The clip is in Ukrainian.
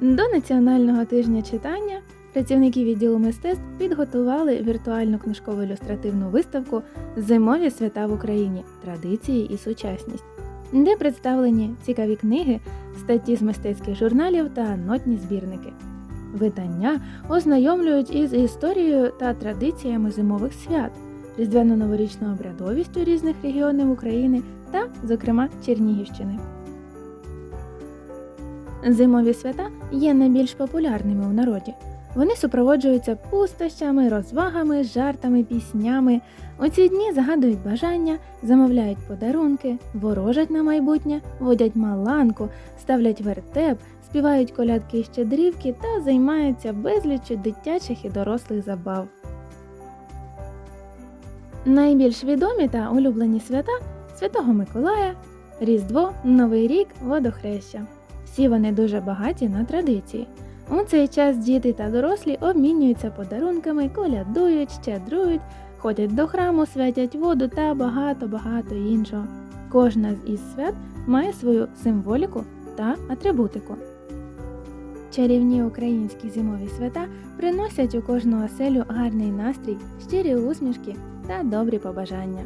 До Національного тижня читання працівники відділу мистецтв підготували віртуальну книжкову ілюстративну виставку Зимові свята в Україні традиції і сучасність, де представлені цікаві книги, статті з мистецьких журналів та нотні збірники. Видання ознайомлюють із історією та традиціями зимових свят, різдвяно-новорічною обрядовістю різних регіонів України та, зокрема, Чернігівщини. Зимові свята є найбільш популярними у народі. Вони супроводжуються пустощами, розвагами, жартами, піснями. У ці дні загадують бажання, замовляють подарунки, ворожать на майбутнє, водять маланку, ставлять вертеп, співають колядки і щедрівки та займаються безліччю дитячих і дорослих забав. Найбільш відомі та улюблені свята Святого Миколая, Різдво, Новий рік, Водохреща. Всі вони дуже багаті на традиції. У цей час діти та дорослі обмінюються подарунками, колядують, щедрують, ходять до храму, святять воду та багато-багато іншого. Кожна з із свят має свою символіку та атрибутику. Чарівні українські зимові свята приносять у кожну оселю гарний настрій, щирі усмішки та добрі побажання.